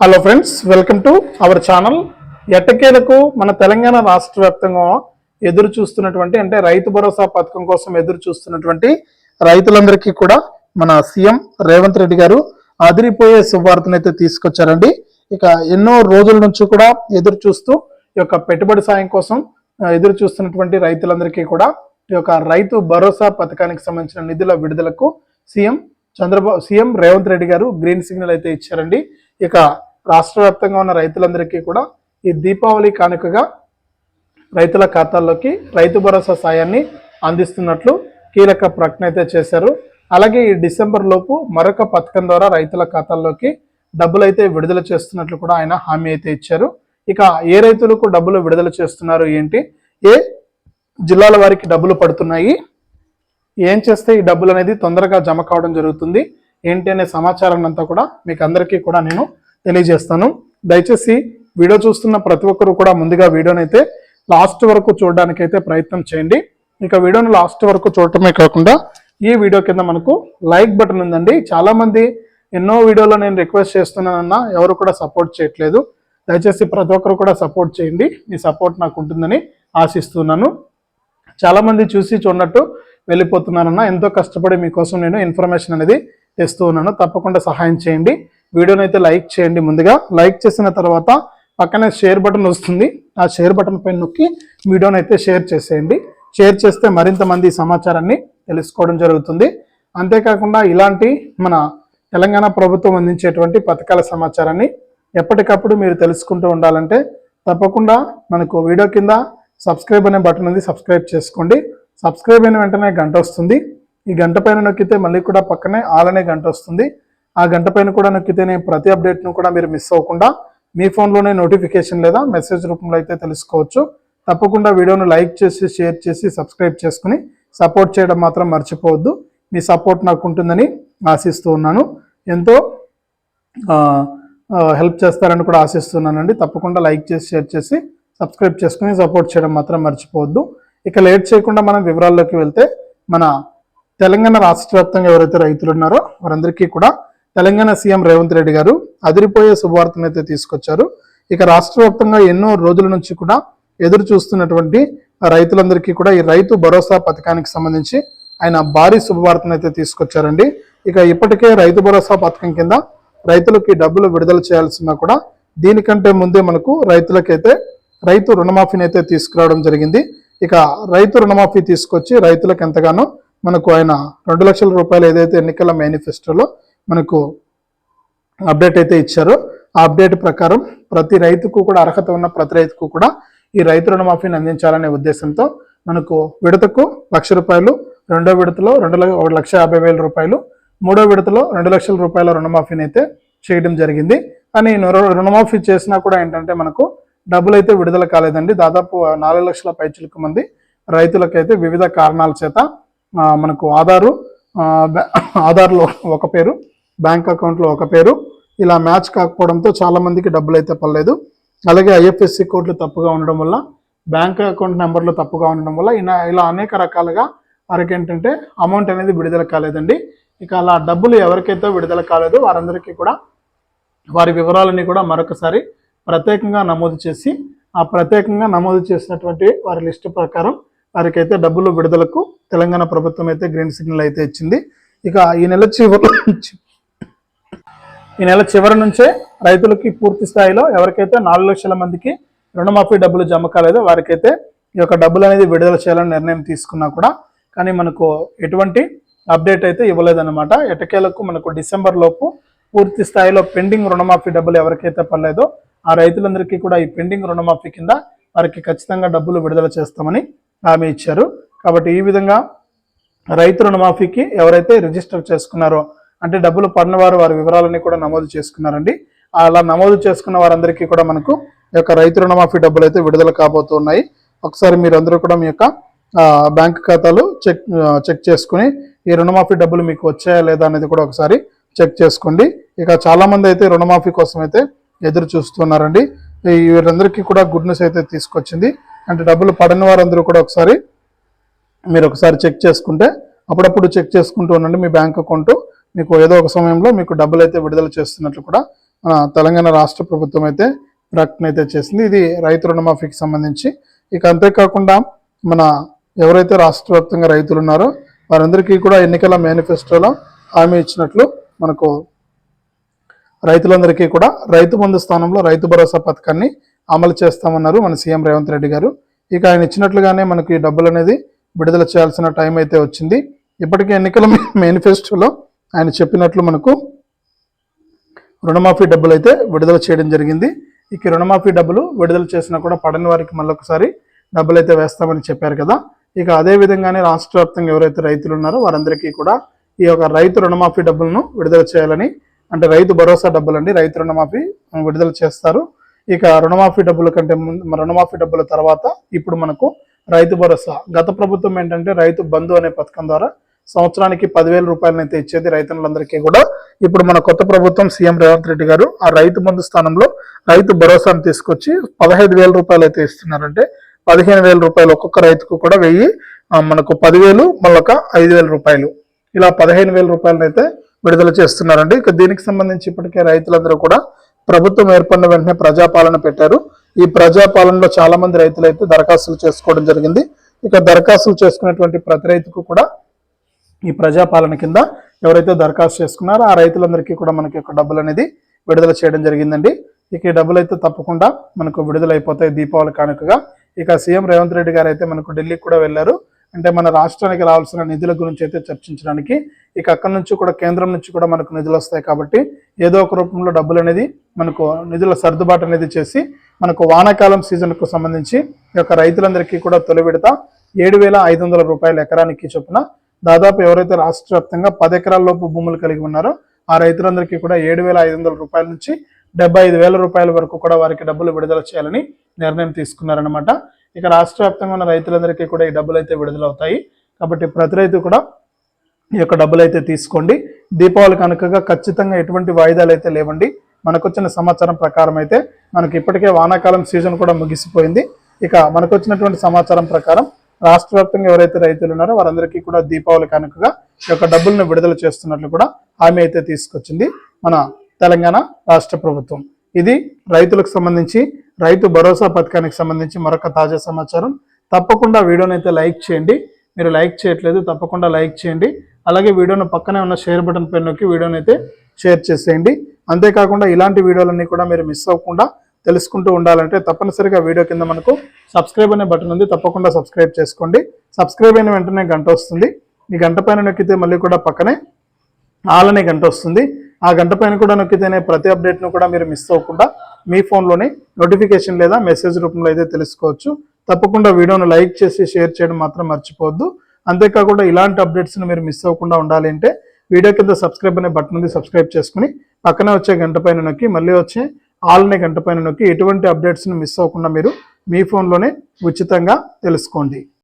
Hello friends welcome to our channel ఎట్టకేలకు మన తెలంగాణ రాష్ట్ర వ్యాప్తంగా ఎదురు చూస్తున్నటువంటి అంటే రైతు భరోసా పథకం కోసం ఎదురు చూస్తున్నటువంటి రైతులందరికీ కూడా మన సీఎం రేవంత్ రెడ్డి గారు అదిరిపోయే శుభార్తను తీసుకొచ్చారండి. ఇక ఎన్నో రోజుల నుంచి కూడా ఎదురు చూస్తూ ఈ యొక్క పెట్టుబడి సాయం కోసం ఎదురు చూస్తున్నటువంటి రైతులందరికీ కూడా ఈ యొక్క రైతు భరోసా పథకానికి సంబంధించిన నిధుల విడుదలకు CM Chandrababu CM Revanth Reddy garu green signal అయితే ఇచ్చారండి. ఇక రాష్ట్ర వ్యాప్తంగా ఉన్న రైతులందరికీ కూడా ఈ దీపావళి కానుకగా రైతుల ఖాతాల్లోకి రైతు భరోసా సాయాన్ని అందిస్తున్నట్లు కీలక ప్రకటన అయితే చేశారు. అలాగే ఈ డిసెంబర్ లోపు మరొక పథకం ద్వారా రైతుల ఖాతాల్లోకి డబ్బులు అయితే విడుదల చేస్తున్నట్లు కూడా ఆయన హామీ అయితే ఇచ్చారు. ఇక ఏ రైతులకు డబ్బులు విడుదల చేస్తున్నారు ఏంటి? ఏ జిల్లాల వారికి డబ్బులు పడుతున్నాయి? ఏం చేస్తే ఈ డబ్బులు అనేది తొందరగా జమ కావడం జరుగుతుంది? ఏంటి అనే సమాచారాన్ని అంతా కూడా మీకు అందరికీ కూడా నేను తెలియజేస్తాను. దయచేసి వీడియో చూస్తున్న ప్రతి ఒక్కరు కూడా ముందుగా వీడియోని అయితే లాస్ట్ వరకు చూడడానికి అయితే ప్రయత్నం చేయండి. ఇక వీడియోని లాస్ట్ వరకు చూడటమే కాకుండా ఈ వీడియో కింద మనకు లైక్ బటన్ ఉందండి. చాలామంది ఎన్నో వీడియోలో నేను రిక్వెస్ట్ చేస్తున్నానన్నా ఎవరు కూడా సపోర్ట్ చేయట్లేదు. దయచేసి ప్రతి ఒక్కరు కూడా సపోర్ట్ చేయండి. మీ సపోర్ట్ నాకు ఉంటుందని ఆశిస్తున్నాను. చాలామంది చూసి చూడనట్టు వెళ్ళిపోతున్నానన్నా ఎంతో కష్టపడి మీకోసం నేను ఇన్ఫర్మేషన్ అనేది తెస్తూ ఉన్నాను. తప్పకుండా సహాయం చేయండి. వీడియోని అయితే లైక్ చేయండి ముందుగా. లైక్ చేసిన తర్వాత పక్కనే షేర్ బటన్ వస్తుంది. ఆ షేర్ బటన్ పైన నొక్కి వీడియోని అయితే షేర్ చేసేయండి. షేర్ చేస్తే మరింత మంది సమాచారాన్ని తెలుసుకోవడం జరుగుతుంది. అంతేకాకుండా ఇలాంటి మన తెలంగాణ ప్రభుత్వం అందించేటువంటి పథకాల సమాచారాన్ని ఎప్పటికప్పుడు మీరు తెలుసుకుంటూ ఉండాలంటే తప్పకుండా మనకు వీడియో కింద సబ్స్క్రైబ్ అనే బటన్ ఉంది. సబ్స్క్రైబ్ చేసుకోండి. సబ్స్క్రైబ్ అయిన వెంటనే గంట వస్తుంది. ఈ గంట పైన నొక్కితే మళ్ళీ కూడా పక్కనే ఆల్ అనే గంట వస్తుంది. ఆ గంట పైన కూడా నొక్కితేనే ప్రతి అప్డేట్ను కూడా మీరు మిస్ అవ్వకుండా మీ ఫోన్లోనే నోటిఫికేషన్ లేదా మెసేజ్ రూపంలో అయితే తెలుసుకోవచ్చు. తప్పకుండా వీడియోను లైక్ చేసి షేర్ చేసి సబ్స్క్రైబ్ చేసుకుని సపోర్ట్ చేయడం మాత్రం మర్చిపోవద్దు. మీ సపోర్ట్ నాకు ఉంటుందని ఆశిస్తూ ఉన్నాను. ఎంతో హెల్ప్ చేస్తారని కూడా ఆశిస్తున్నానండి. తప్పకుండా లైక్ చేసి షేర్ చేసి సబ్స్క్రైబ్ చేసుకుని సపోర్ట్ చేయడం మాత్రం మర్చిపోవద్దు. ఇక లేట్ చేయకుండా మనం వివరాల్లోకి వెళ్తే మన తెలంగాణ రాష్ట్ర వ్యాప్తంగా ఎవరైతే రైతులు ఉన్నారో వారందరికీ కూడా తెలంగాణ సీఎం రేవంత్ రెడ్డి గారు అదిరిపోయే శుభవార్తనైతే తీసుకొచ్చారు. ఇక రాష్ట్ర వ్యాప్తంగా ఎన్నో రోజుల నుంచి కూడా ఎదురు చూస్తున్నటువంటి రైతులందరికీ కూడా ఈ రైతు భరోసా పథకానికి సంబంధించి ఆయన భారీ శుభవార్తనైతే తీసుకొచ్చారండి. ఇక ఇప్పటికే రైతు భరోసా పథకం కింద రైతులకి డబ్బులు విడుదల చేయాల్సిన కూడా దీనికంటే ముందే మనకు రైతులకైతే రైతు రుణమాఫీని అయితే తీసుకురావడం జరిగింది. ఇక రైతు రుణమాఫీ తీసుకొచ్చి రైతులకు ఎంతగానో మనకు ఆయన రెండు లక్షల రూపాయలు ఏదైతే ఎన్నికల మేనిఫెస్టోలో మనకు అప్డేట్ అయితే ఇచ్చారో. ఆ అప్డేట్ ప్రకారం ప్రతి రైతుకు కూడా అర్హత ఉన్న ప్రతి రైతుకు కూడా ఈ రైతు రుణమాఫీని అందించాలనే ఉద్దేశంతో మనకు విడతకు లక్ష రూపాయలు రెండో విడతలో రెండు ఒక లక్ష యాభై వేల రూపాయలు మూడో విడతలో రెండు లక్షల రూపాయల రుణమాఫీని అయితే చేయడం జరిగింది. కానీ రుణమాఫీ చేసినా కూడా ఏంటంటే మనకు డబ్బులు అయితే విడుదల కాలేదండి. దాదాపు నాలుగు లక్షల పైచిలకు మంది రైతులకైతే వివిధ కారణాల చేత మనకు ఆధారు ఆధార్లో ఒక పేరు బ్యాంక్ అకౌంట్లో ఒక పేరు. ఇలా మ్యాచ్ కాకపోవడంతో చాలామందికి డబ్బులు అయితే పడలేదు. అలాగే ఐఎఫ్ఎస్సి కోడ్లు తప్పుగా ఉండడం వల్ల బ్యాంక్ అకౌంట్ నెంబర్లు తప్పుగా ఉండడం వల్ల ఇలా ఇలా అనేక రకాలుగా వారికి ఏంటంటే అమౌంట్ అనేది విడుదల కాలేదండి. ఇక అలా డబ్బులు ఎవరికైతే విడుదల కాలేదు వారందరికీ కూడా వారి వివరాలన్నీ కూడా మరొకసారి ప్రత్యేకంగా నమోదు చేసి ఆ ప్రత్యేకంగా నమోదు చేసినటువంటి వారి లిస్టు ప్రకారం వారికైతే డబ్బులు విడుదలకు తెలంగాణ ప్రభుత్వం అయితే గ్రీన్ సిగ్నల్ అయితే ఇచ్చింది. ఇక ఈ నెల చివరి ఈ నెల చివరి నుంచే రైతులకి పూర్తి స్థాయిలో ఎవరికైతే నాలుగు లక్షల మందికి రుణమాఫీ డబ్బులు జమ కాలేదో వారికైతే ఈ యొక్క డబ్బులు అనేది విడుదల చేయాలని నిర్ణయం తీసుకున్నా కూడా కానీ మనకు ఎటువంటి అప్డేట్ అయితే ఇవ్వలేదన్నమాట. ఎటకేలకు మనకు డిసెంబర్ లోపు పూర్తి స్థాయిలో పెండింగ్ రుణమాఫీ డబ్బులు ఎవరికైతే పడలేదో ఆ రైతులందరికీ కూడా ఈ పెండింగ్ రుణమాఫీ కింద వారికి ఖచ్చితంగా డబ్బులు విడుదల చేస్తామని హామీ ఇచ్చారు. కాబట్టి ఈ విధంగా రైతు రుణమాఫీకి ఎవరైతే రిజిస్టర్ చేసుకున్నారో అంటే డబ్బులు పడిన వారు వారి వివరాలన్నీ కూడా నమోదు చేసుకున్నారండి. అలా నమోదు చేసుకున్న వారందరికీ కూడా మనకు ఈ యొక్క రైతు రుణమాఫీ డబ్బులు అయితే విడుదల కాబోతున్నాయి. ఒకసారి మీరు అందరూ కూడా మీ యొక్క బ్యాంక్ ఖాతాలు చెక్ చెక్ చేసుకుని ఈ రుణమాఫీ డబ్బులు మీకు వచ్చాయా లేదా అనేది కూడా ఒకసారి చెక్ చేసుకోండి. ఇక చాలామంది అయితే రుణమాఫీ కోసం అయితే ఎదురు చూస్తున్నారండి. వీరందరికీ కూడా గుడ్ న్యూస్ అయితే తీసుకొచ్చింది. అంటే డబ్బులు పడని వారందరూ కూడా ఒకసారి మీరు ఒకసారి చెక్ చేసుకుంటే అప్పుడప్పుడు చెక్ చేసుకుంటూ ఉండండి మీ బ్యాంక్ అకౌంట్. మీకు ఏదో ఒక సమయంలో మీకు డబ్బులు అయితే విడుదల చేస్తున్నట్లు కూడా మన తెలంగాణ రాష్ట్ర ప్రభుత్వం అయితే ప్రకటన అయితే చేసింది. ఇది రైతు రుణమాఫీకి సంబంధించి. ఇక అంతేకాకుండా మన ఎవరైతే రాష్ట్ర వ్యాప్తంగా రైతులు ఉన్నారో వారందరికీ కూడా ఎన్నికల మేనిఫెస్టోలో హామీ ఇచ్చినట్లు మనకు రైతులందరికీ కూడా రైతు బంధు స్థానంలో రైతు భరోసా పథకాన్ని అమలు చేస్తామన్నారు మన సీఎం రేవంత్ రెడ్డి గారు. ఇక ఆయన ఇచ్చినట్లుగానే మనకి ఈ డబ్బులు అనేది విడుదల చేయాల్సిన టైం అయితే వచ్చింది. ఇప్పటికే ఎన్నికల మేనిఫెస్టోలో ఆయన చెప్పినట్లు మనకు రుణమాఫీ డబ్బులు అయితే విడుదల చేయడం జరిగింది. ఇక రుణమాఫీ డబ్బులు విడుదల చేసినా కూడా పడని వారికి మళ్ళొకసారి డబ్బులు అయితే వేస్తామని చెప్పారు కదా. ఇక అదే విధంగానే రాష్ట్ర వ్యాప్తంగా ఎవరైతే రైతులు ఉన్నారో వారందరికీ కూడా ఈ యొక్క రైతు రుణమాఫీ డబ్బులను విడుదల చేయాలని అంటే రైతు భరోసా డబ్బులండి రైతు రుణమాఫీ విడుదల చేస్తారు. ఇక రుణమాఫీ డబ్బుల కంటే ముందు రుణమాఫీ డబ్బుల తర్వాత ఇప్పుడు మనకు రైతు భరోసా గత ప్రభుత్వం ఏంటంటే రైతు బంధు అనే పథకం ద్వారా సంవత్సరానికి పదివేల రూపాయలనైతే ఇచ్చేది రైతులందరికీ కూడా. ఇప్పుడు మన కొత్త ప్రభుత్వం సీఎం రేవంత్ రెడ్డి గారు ఆ రైతు బంధు స్థానంలో రైతు భరోసాను తీసుకొచ్చి పదహైదు వేల రూపాయలు అయితే ఇస్తున్నారంటే పదిహేను వేల రూపాయలు ఒక్కొక్క రైతుకు కూడా వెయ్యి మనకు పదివేలు మళ్ళొక ఐదు వేల రూపాయలు. ఇలా పదిహేను వేల రూపాయలనైతే విడుదల చేస్తున్నారండి. ఇక దీనికి సంబంధించి ఇప్పటికే రైతులందరూ కూడా ప్రభుత్వం ఏర్పడిన వెంటనే ప్రజాపాలన పెట్టారు. ఈ ప్రజాపాలనలో చాలా మంది రైతులు అయితే దరఖాస్తులు చేసుకోవడం జరిగింది. ఇక దరఖాస్తులు చేసుకున్నటువంటి ప్రతి రైతుకు కూడా ఈ ప్రజాపాలన కింద ఎవరైతే దరఖాస్తు చేసుకున్నారో ఆ రైతులందరికీ కూడా మనకి యొక్క డబ్బులు అనేది విడుదల చేయడం జరిగిందండి. ఇక ఈ డబ్బులు అయితే తప్పకుండా మనకు విడుదలైపోతాయి దీపావళి కానుకగా. ఇక సీఎం రేవంత్ రెడ్డి గారు అయితే మనకు ఢిల్లీకి కూడా వెళ్ళారు. అంటే మన రాష్ట్రానికి రావాల్సిన నిధుల గురించి అయితే చర్చించడానికి ఇక అక్కడి నుంచి కూడా కేంద్రం నుంచి కూడా మనకు నిధులు వస్తాయి కాబట్టి ఏదో ఒక రూపంలో డబ్బులు అనేది మనకు నిధుల సర్దుబాటు అనేది చేసి మనకు వానాకాలం సీజన్కు సంబంధించి ఈ యొక్క రైతులందరికీ కూడా తొలి విడత ఏడు వేల ఐదు వందల రూపాయల ఎకరానికి చొప్పున దాదాపు ఎవరైతే రాష్ట్ర వ్యాప్తంగా పది ఎకరాల లోపు భూములు కలిగి ఉన్నారో ఆ రైతులందరికీ కూడా ఏడు వేల ఐదు వందల రూపాయల నుంచి డెబ్బై ఐదు వేల రూపాయల వరకు కూడా వారికి డబ్బులు విడుదల చేయాలని నిర్ణయం తీసుకున్నారనమాట ఇక రాష్ట్ర వ్యాప్తంగా ఉన్న రైతులందరికీ కూడా ఈ డబ్బులు అయితే విడుదలవుతాయి. కాబట్టి ప్రతి రైతు కూడా ఈ యొక్క డబ్బులు అయితే తీసుకోండి. దీపావళి కనుకగా ఖచ్చితంగా ఎటువంటి వాయిదాలు అయితే లేవండి. మనకు వచ్చిన సమాచారం ప్రకారం అయితే మనకి ఇప్పటికే వానాకాలం సీజన్ కూడా ముగిసిపోయింది. ఇక మనకు వచ్చినటువంటి సమాచారం ప్రకారం రాష్ట్ర వ్యాప్తంగా ఎవరైతే రైతులు ఉన్నారో వారందరికీ కూడా దీపావళి కనుకగా ఈ యొక్క డబ్బులను విడుదల చేస్తున్నట్లు కూడా హామీ అయితే తీసుకొచ్చింది మన తెలంగాణ రాష్ట్ర ప్రభుత్వం. ఇది రైతులకు సంబంధించి రైతు భరోసా పథకానికి సంబంధించి మరొక తాజా సమాచారం. తప్పకుండా వీడియోని అయితే లైక్ చేయండి. మీరు లైక్ చేయట్లేదు తప్పకుండా లైక్ చేయండి. అలాగే వీడియోను పక్కనే ఉన్న షేర్ బటన్ పైన నొక్కి వీడియోని అయితే షేర్ చేసేయండి. అంతేకాకుండా ఇలాంటి వీడియోలన్నీ కూడా మీరు మిస్ అవ్వకుండా తెలుసుకుంటూ ఉండాలంటే తప్పనిసరిగా వీడియో కింద మనకు సబ్స్క్రైబ్ అనే బటన్ ఉంది. తప్పకుండా సబ్స్క్రైబ్ చేసుకోండి. సబ్స్క్రైబ్ అయిన వెంటనే గంట వస్తుంది. ఈ గంట పైన నొక్కితే మళ్ళీ కూడా పక్కనే ఆల్ అనే గంట వస్తుంది. ఆ గంట పైన కూడా నొక్కితేనే ప్రతి అప్డేట్ను కూడా మీరు మిస్ అవ్వకుండా మీ ఫోన్లోనే నోటిఫికేషన్ లేదా మెసేజ్ రూపంలో అయితే తెలుసుకోవచ్చు. తప్పకుండా వీడియోను లైక్ చేసి షేర్ చేయడం మాత్రం మర్చిపోవద్దు. అంతేకాకుండా ఇలాంటి అప్డేట్స్ని మీరు మిస్ అవ్వకుండా ఉండాలి అంటే వీడియో కింద సబ్స్క్రైబ్ అనే బటన్ ఉంది. సబ్స్క్రైబ్ చేసుకుని పక్కనే వచ్చే గంట పైన నొక్కి మళ్ళీ వచ్చే ఆల్ గంట పైన నొక్కి ఎటువంటి అప్డేట్స్ని మిస్ అవ్వకుండా మీరు మీ ఫోన్లోనే ఉచితంగా తెలుసుకోండి.